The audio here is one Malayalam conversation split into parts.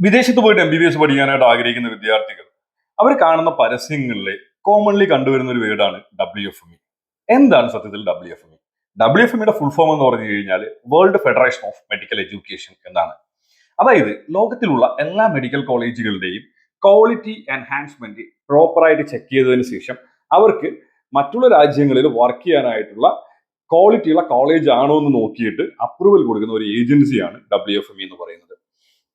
വിദേശത്ത് പോയിട്ട് എം ബി ബി എസ് പഠിക്കാനായിട്ട് ആഗ്രഹിക്കുന്ന വിദ്യാർത്ഥികൾ അവർ കാണുന്ന പരസ്യങ്ങളിൽ കോമൺലി കണ്ടുവരുന്ന ഒരു വേർഡാണ് ഡബ്ല്യു എഫ് എം ഇ എന്താണ് സത്യത്തിൽ W F M E W F എമ്മിയുടെ full form എന്ന് പറഞ്ഞു കഴിഞ്ഞാൽ world federation of medical education എന്നാണ്. അതായത് ലോകത്തിലുള്ള എല്ലാ മെഡിക്കൽ കോളേജുകളുടെയും ക്വാളിറ്റി എൻഹാൻസ്മെന്റ് പ്രോപ്പറായിട്ട് ചെക്ക് ചെയ്തതിന് ശേഷം അവർക്ക് മറ്റുള്ള രാജ്യങ്ങളിൽ വർക്ക് ചെയ്യാനായിട്ടുള്ള ക്വാളിറ്റിയുള്ള കോളേജ് ആണോ എന്ന് നോക്കിയിട്ട് അപ്രൂവൽ കൊടുക്കുന്ന ഒരു ഏജൻസിയാണ് ഡബ്ല്യു എഫ് എം എന്ന് പറയുന്നത്.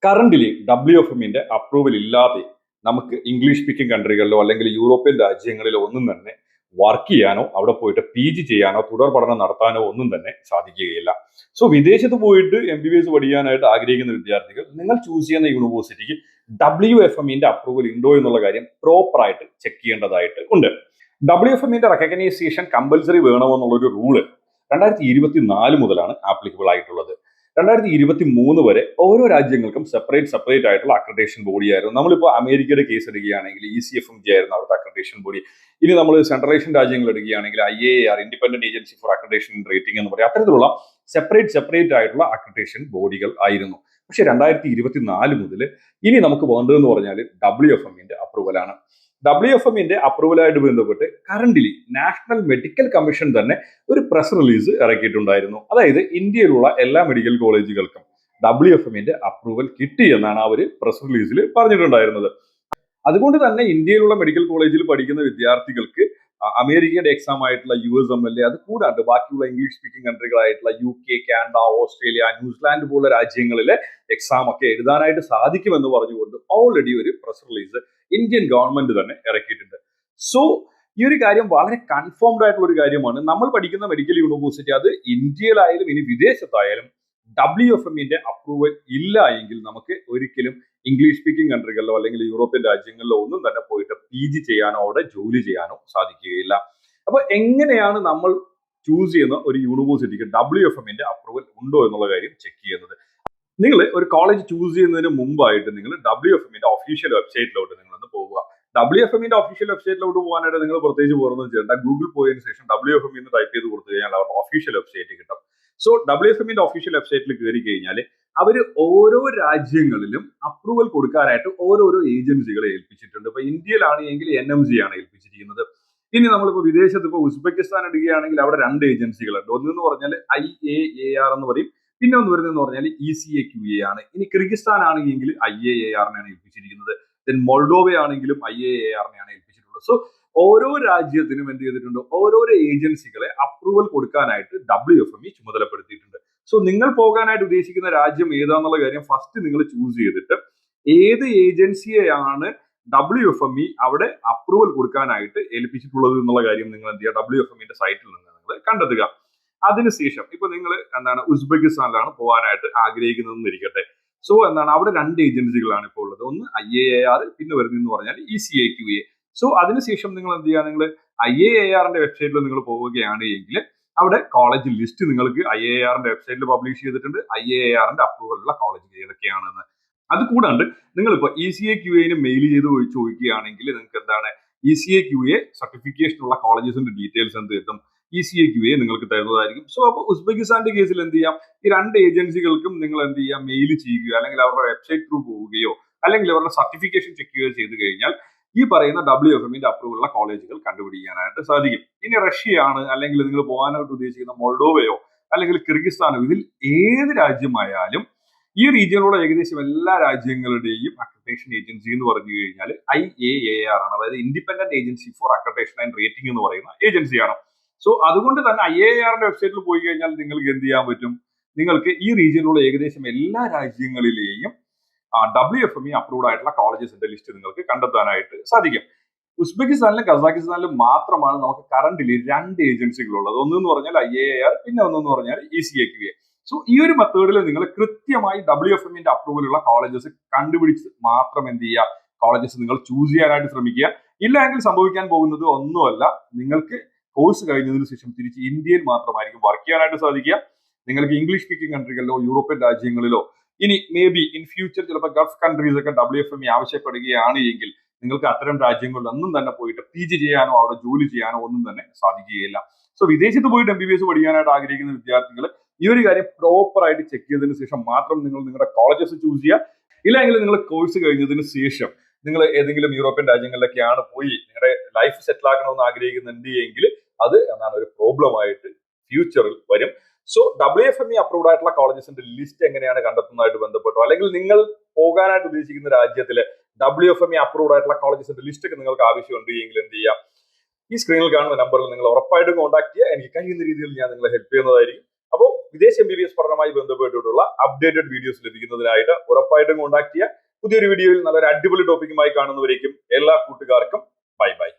കറന്റിലി ഡബ്ല്യു എഫ് എമ്മിന്റെ അപ്രൂവൽ ഇല്ലാതെ നമുക്ക് ഇംഗ്ലീഷ് സ്പീക്കിംഗ് കൺട്രികളിലോ അല്ലെങ്കിൽ യൂറോപ്യൻ രാജ്യങ്ങളിലോ ഒന്നും തന്നെ വർക്ക് ചെയ്യാനോ അവിടെ പോയിട്ട് പി ജി ചെയ്യാനോ തുടർ പഠനം നടത്താനോ ഒന്നും തന്നെ സാധിക്കുകയില്ല. സോ വിദേശത്ത് പോയിട്ട് എം ബി ബി എസ് പഠിക്കാനായിട്ട് ആഗ്രഹിക്കുന്ന വിദ്യാർത്ഥികൾ നിങ്ങൾ ചൂസ് ചെയ്യുന്ന യൂണിവേഴ്സിറ്റിക്ക് ഡബ്ല്യു എഫ് എമ്മിന്റെ അപ്രൂവൽ ഉണ്ടോ എന്നുള്ള കാര്യം പ്രോപ്പറായിട്ട് ചെക്ക് ചെയ്യേണ്ടതായിട്ട് ഉണ്ട്. ഡബ്ല്യു എഫ് എമ്മിന്റെ റെക്കഗ്നൈസേഷൻ കമ്പൽസറി വേണമെന്നുള്ളൊരു റൂൾ രണ്ടായിരത്തി ഇരുപത്തി നാല് മുതലാണ് ആപ്ലിക്കബിൾ ആയിട്ടുള്ളത്. രണ്ടായിരത്തി ഇരുപത്തി മൂന്ന് വരെ ഓരോ രാജ്യങ്ങൾക്കും സെപ്പറേറ്റ് സെപ്പറേറ്റ് ആയിട്ടുള്ള അക്രഡേഷൻ ബോഡി ആയിരുന്നു. നമ്മളിപ്പോൾ അമേരിക്കയുടെ കേസ് എടുക്കുകയാണെങ്കിൽ E C F M G ആയിരുന്നു അവിടുത്തെ അക്രഡേഷൻ ബോഡി ഇനി നമ്മൾ സെൻട്രലേഷൻ രാജ്യങ്ങൾ എടുക്കുകയാണെങ്കിൽ I A R independent agency for accreditation rating എന്ന് പറയും. അത്തരത്തിലുള്ള സെപ്പറേറ്റ് സെപ്പറേറ്റ് ആയിട്ടുള്ള അക്രഡേഷൻ ബോഡികൾ ആയിരുന്നു. പക്ഷേ രണ്ടായിരത്തി ഇരുപത്തി നാല് മുതൽ ഇനി നമുക്ക് വേണ്ടതെന്ന് പറഞ്ഞാൽ ഡബ്ല്യു എഫ് എമ്മിന്റെ അപ്രൂവലാണ് ഡബ്ല്യു എഫ് എമ്മിന്റെ അപ്രൂവലായിട്ട് ബന്ധപ്പെട്ട് കറന്റ്ലി നാഷണൽ മെഡിക്കൽ കമ്മീഷൻ തന്നെ ഒരു പ്രസ് റിലീസ് ഇറക്കിയിട്ടുണ്ടായിരുന്നു. അതായത് ഇന്ത്യയിലുള്ള എല്ലാ മെഡിക്കൽ കോളേജുകൾക്കും ഡബ്ല്യു എഫ് എമ്മിന്റെ അപ്രൂവൽ കിട്ടി എന്നാണ് അവർ പ്രസ് റിലീസിൽ പറഞ്ഞിട്ടുണ്ടായിരുന്നത്. അതുകൊണ്ട് തന്നെ ഇന്ത്യയിലുള്ള മെഡിക്കൽ കോളേജിൽ പഠിക്കുന്ന വിദ്യാർത്ഥികൾക്ക് അമേരിക്കയുടെ എക്സാം ആയിട്ടുള്ള U S M L A അത് കൂടാണ്ട് ബാക്കിയുള്ള English speaking കൺട്രികളായിട്ടുള്ള U K Canada Australia New Zealand പോലുള്ള രാജ്യങ്ങളിലെ എക്സാം ഒക്കെ എഴുതാനായിട്ട് സാധിക്കുമെന്ന് പറഞ്ഞുകൊണ്ട് ഓൾറെഡി ഒരു പ്രസ് റിലീസ് ഇന്ത്യൻ ഗവൺമെന്റ് തന്നെ ഇറക്കിയിട്ടുണ്ട്. സോ ഈ ഒരു കാര്യം വളരെ കൺഫേംഡ് ആയിട്ടുള്ള ഒരു കാര്യമാണ്. നമ്മൾ പഠിക്കുന്ന മെഡിക്കൽ യൂണിവേഴ്സിറ്റി അത് ഇന്ത്യയിലായാലും ഇനി വിദേശത്തായാലും ഡബ്ല്യു എഫ് എമ്മിന്റെ അപ്രൂവൽ ഇല്ല എങ്കിൽ നമുക്ക് ഒരിക്കലും ഇംഗ്ലീഷ് സ്പീക്കിംഗ് കൺട്രികളിലോ അല്ലെങ്കിൽ യൂറോപ്യൻ രാജ്യങ്ങളിലോ ഒന്നും തന്നെ പോയിട്ട് പി ജി ചെയ്യാനോ അവിടെ ജോലി ചെയ്യാനോ സാധിക്കുകയില്ല. അപ്പൊ എങ്ങനെയാണ് നമ്മൾ ചൂസ് ചെയ്യുന്ന ഒരു യൂണിവേഴ്സിറ്റിക്ക് ഡബ്ല്യു എഫ് എമ്മിന്റെ അപ്രൂവൽ ഉണ്ടോ എന്നുള്ള കാര്യം ചെക്ക് ചെയ്യുന്നത്. നിങ്ങൾ ഒരു കോളേജ് ചൂസ് ചെയ്യുന്നതിന് മുമ്പായിട്ട് നിങ്ങൾ ഡബ്ല്യു എഫ് എമ്മിന്റെ ഒഫീഷ്യൽ വെബ്സൈറ്റിലോട്ട് നിങ്ങൾ ഒന്ന് പോവുക. ഡബ്ല്യു എഫ് എമ്മിന്റെ ഒഫീഷ്യൽ വെബ്സൈറ്റിലോട്ട് പോകാനായിട്ട് നിങ്ങൾ പ്രത്യേകിച്ച് പോകുന്നത് ചെയ്യേണ്ട. ഗൂഗിൾ പോയതിനു ശേഷം ഡബ്ല്യു എഫ് എം എന്ന് ടൈപ്പ് ചെയ്ത് കൊടുത്തു കഴിഞ്ഞാൽ അവരുടെ ഒഫീഷ്യൽ വെബ്സൈറ്റ് കിട്ടും. സോ ഡബ്ല്യു എഫ് എമ്മിന്റെ ഒഫീഷ്യൽ വെബ്സൈറ്റിൽ കയറി കഴിഞ്ഞാൽ അവർ ഓരോ രാജ്യങ്ങളിലും അപ്രൂവൽ കൊടുക്കാനായിട്ട് ഓരോരോ ഏജൻസികളെ ഏൽപ്പിച്ചിട്ടുണ്ട്. ഇപ്പൊ ഇന്ത്യയിലാണെങ്കിൽ എൻ എം സി ആണ് ഏൽപ്പിച്ചിരിക്കുന്നത്. ഇനി നമ്മളിപ്പോൾ വിദേശത്ത് ഇപ്പോൾ ഉസ്ബെക്കിസ്ഥാൻ എടുക്കുകയാണെങ്കിൽ അവിടെ രണ്ട് ഏജൻസികളുണ്ട് ഒന്ന് എന്ന് പറഞ്ഞാൽ ഐ എ എ ആർ എന്ന് പറയും. പിന്നെ ഒന്ന് വരുന്നതെന്ന് പറഞ്ഞാൽ E C A Q A ആണ്. ഇനി കിർഗിസ്ഥാൻ ആണെങ്കിൽ ഐ എ എ ആറിനെയാണ് ഏൽപ്പിച്ചിരിക്കുന്നത്. ദെൻ മൊൾഡോവ ആണെങ്കിലും ഐ എ എ ആറിനെയാണ് ഏൽപ്പിച്ചിട്ടുള്ളത്. സോ ഓരോ രാജ്യത്തിനും എന്ത് ചെയ്തിട്ടുണ്ട്? ഓരോരോ ഏജൻസികളെ അപ്രൂവൽ കൊടുക്കാനായിട്ട് ഡബ്ല്യു എഫ് എം ഇ ചുമതലപ്പെടുത്തിയിട്ടുണ്ട്. സോ നിങ്ങൾ പോകാനായിട്ട് ഉദ്ദേശിക്കുന്ന രാജ്യം ഏതാന്നുള്ള കാര്യം ഫസ്റ്റ് നിങ്ങൾ ചൂസ് ചെയ്തിട്ട് ഏത് ഏജൻസിയെയാണ് ഡബ്ല്യു എഫ് എം ഇ അവിടെ അപ്രൂവൽ കൊടുക്കാനായിട്ട് ഏൽപ്പിച്ചിട്ടുള്ളത് എന്നുള്ള കാര്യം നിങ്ങൾ എന്ത് ചെയ്യുക? ഡബ്ല്യു എഫ് എമ്മിന്റെ സൈറ്റിൽ നിന്ന് നിങ്ങൾ കണ്ടെത്തുക. അതിനുശേഷം ഇപ്പൊ നിങ്ങൾ എന്താണ് ഉസ്ബെക്കിസ്ഥാനിലാണ് പോകാനായിട്ട് ആഗ്രഹിക്കുന്നതെന്ന് ഇരിക്കട്ടെ. സോ എന്താണ്? അവിടെ രണ്ട് ഏജൻസികളാണ് ഇപ്പോൾ ഉള്ളത്. ഒന്ന് ഐ എ ആർ പിന്നെ വരുന്നതെന്ന് പറഞ്ഞാൽ E C A Q A so അതിനുശേഷം നിങ്ങൾ എന്ത് ചെയ്യുക? നിങ്ങൾ ഐ എ ആറിന്റെ വെബ്സൈറ്റിൽ നിങ്ങൾ പോവുകയാണ് എങ്കിൽ അവിടെ കോളേജ് ലിസ്റ്റ് നിങ്ങൾക്ക് ഐ എ ആറിന്റെ വെബ്സൈറ്റിൽ പബ്ലിഷ് ചെയ്തിട്ടുണ്ട്. ഐ എ ആറിന്റെ അപ്രൂവൽ ഉള്ള കോളേജ് ഏതൊക്കെയാണെന്ന്. അത് കൂടാണ്ട് നിങ്ങളിപ്പോ ഇ സി എ ക്യു എന് മെയിൽ ചെയ്ത് ചോദിക്കുകയാണെങ്കിൽ നിങ്ങൾക്ക് എന്താണ്? E C A Q A certification ഉള്ള കോളേജസിന്റെ ഡീറ്റെയിൽസ് എന്ത് കിട്ടും? E C A Q A നിങ്ങൾക്ക് തരുന്നതായിരിക്കും. സോ അപ്പോൾ ഉസ്ബെക്കിസ്ഥാന്റെ കേസിൽ എന്ത് ചെയ്യാം? ഈ രണ്ട് ഏജൻസികൾക്കും നിങ്ങൾ എന്ത് ചെയ്യാം? മെയിൽ ചെയ്യുകയോ അല്ലെങ്കിൽ അവരുടെ വെബ്സൈറ്റ് ത്രൂ പോവുകയോ അല്ലെങ്കിൽ അവരുടെ സർട്ടിഫിക്കേഷൻ ചെക്ക് ചെയ്യുകയോ ചെയ്ത് കഴിഞ്ഞാൽ ഈ പറയുന്ന ഡബ്ല്യു എഫ് എമ്മിന്റെ അപ്രൂവൽ ഉള്ള കോളേജുകൾ കണ്ടുപിടിക്കാനായിട്ട് സാധിക്കും. ഇനി റഷ്യയാണ് അല്ലെങ്കിൽ നിങ്ങൾ പോകാനായിട്ട് ഉദ്ദേശിക്കുന്ന മോൾഡോവയോ അല്ലെങ്കിൽ കിർഗിസ്ഥാനോ ഇതിൽ ഏത് രാജ്യമായാലും ഈ റീജിയനിലുള്ള ഏകദേശം എല്ലാ രാജ്യങ്ങളുടെയും അക്രഡേഷൻ ഏജൻസി എന്ന് പറഞ്ഞു കഴിഞ്ഞാൽ ഐ എ എ ആർ ആണ്. അതായത് independent agency for accreditation and rating എന്ന് പറയുന്ന ഏജൻസിയാണ് സോ അതുകൊണ്ട് തന്നെ ഐ എ ആറിന്റെ വെബ്സൈറ്റിൽ പോയി കഴിഞ്ഞാൽ നിങ്ങൾക്ക് എന്ത് ചെയ്യാൻ പറ്റും? നിങ്ങൾക്ക് ഈ റീജിയനിലുള്ള ഏകദേശം എല്ലാ രാജ്യങ്ങളിലെയും W F M E approved ആയിട്ടുള്ള കോളേജസിന്റെ ലിസ്റ്റ് നിങ്ങൾക്ക് കണ്ടെത്താനായിട്ട് സാധിക്കും. ഉസ്ബെക്കിസ്ഥാനിലും കസാഖിസ്ഥാനിലും മാത്രമാണ് നമുക്ക് കറണ്ടിലി രണ്ട് ഏജൻസികളുള്ളത് ഒന്നെന്ന് പറഞ്ഞാൽ ഐ എ ആർ പിന്നെ ഒന്നെന്ന് പറഞ്ഞാൽ E C A Q A so ഈ ഒരു മെത്തേഡിൽ നിങ്ങൾ കൃത്യമായി ഡബ്ല്യു എഫ് എമ്മിന്റെ അപ്രൂവലുള്ള കോളേജസ് കണ്ടുപിടിച്ച് മാത്രം എന്ത് ചെയ്യുക? കോളേജസ് നിങ്ങൾ ചൂസ് ചെയ്യാനായിട്ട് ശ്രമിക്കുക. ഇല്ലെങ്കിൽ സംഭവിക്കാൻ പോകുന്നത് ഒന്നുമല്ല. നിങ്ങൾക്ക് കോഴ്സ് കഴിഞ്ഞതിന് ശേഷം തിരിച്ച് ഇന്ത്യയിൽ മാത്രമായിരിക്കും വർക്ക് ചെയ്യാനായിട്ട് സാധിക്കുക. നിങ്ങൾക്ക് ഇംഗ്ലീഷ് സ്പീക്കിംഗ് കൺട്രികളിലോ യൂറോപ്യൻ രാജ്യങ്ങളിലോ ഇനി മേ ബി ഇൻ ഫ്യൂച്ചർ ചിലപ്പോൾ ഗൾഫ് കൺട്രീസ് ഒക്കെ ഡബ്ല്യു എഫ് എം ആവശ്യപ്പെടുകയാണ് എങ്കിൽ നിങ്ങൾക്ക് അത്തരം രാജ്യങ്ങളിലൊന്നും തന്നെ പോയിട്ട് പി ജി ചെയ്യാനോ അവിടെ ജോലി ചെയ്യാനോ ഒന്നും തന്നെ സാധിക്കുകയില്ല. സോ വിദേശത്ത് പോയിട്ട് എം ബി ബി എസ് പഠിക്കാനായിട്ട് ആഗ്രഹിക്കുന്ന വിദ്യാർത്ഥികൾ ഈ ഒരു കാര്യം പ്രോപ്പർ ആയിട്ട് ചെക്ക് ചെയ്തതിന് ശേഷം മാത്രം നിങ്ങൾ നിങ്ങളുടെ കോളേജസ് ചൂസ് ചെയ്യുക. ഇല്ലെങ്കിൽ നിങ്ങൾ കോഴ്സ് കഴിഞ്ഞതിന് ശേഷം നിങ്ങൾ ഏതെങ്കിലും യൂറോപ്യൻ രാജ്യങ്ങളിലൊക്കെയാണ് പോയി നിങ്ങളുടെ ലൈഫ് സെറ്റിൽ ആക്കണമെന്ന് ആഗ്രഹിക്കുന്നുണ്ട് എങ്കിൽ അത് എന്നാണ് ഒരു പ്രോബ്ലം ആയിട്ട് ഫ്യൂച്ചറിൽ വരും. So W F M E approved ആയിട്ടുള്ള കോളേജസിന്റെ ലിസ്റ്റ് എങ്ങനെയാണ് കണ്ടെത്തുന്നതായിട്ട് ബന്ധപ്പെട്ടോ? അല്ലെങ്കിൽ നിങ്ങൾ പോകാനായിട്ട് ഉദ്ദേശിക്കുന്ന രാജ്യത്തിലെ W F M E approved ആയിട്ടുള്ള കോളേജസിന്റെ ലിസ്റ്റ് ഒക്കെ നിങ്ങൾക്ക് ആവശ്യമുണ്ട് എങ്കിൽ എന്ത് ചെയ്യാം? ഈ സ്ക്രീനിൽ കാണുന്ന നമ്പറിൽ നിങ്ങൾ ഉറപ്പായിട്ടും കോൺടാക്ട് ചെയ്യുക. എനിക്ക് കഴിയുന്ന രീതിയിൽ ഞാൻ നിങ്ങളെ ഹെൽപ്പ് ചെയ്യുന്നതായിരിക്കും. അപ്പോൾ വിദേശ എം ബി ബി എസ് പഠനവുമായി ബന്ധപ്പെട്ടിട്ടുള്ള അപ്ഡേറ്റഡ് വീഡിയോസ് ലഭിക്കുന്നതിനായിട്ട് ഉറപ്പായിട്ടും കോൺടാക്ട് ചെയ്യുക. പുതിയൊരു വീഡിയോയിൽ നല്ലൊരു അടിപൊളി ടോപ്പിക്കുമായി കാണുന്നവരേക്കും എല്ലാ കൂട്ടുകാർക്കും ബൈ ബൈ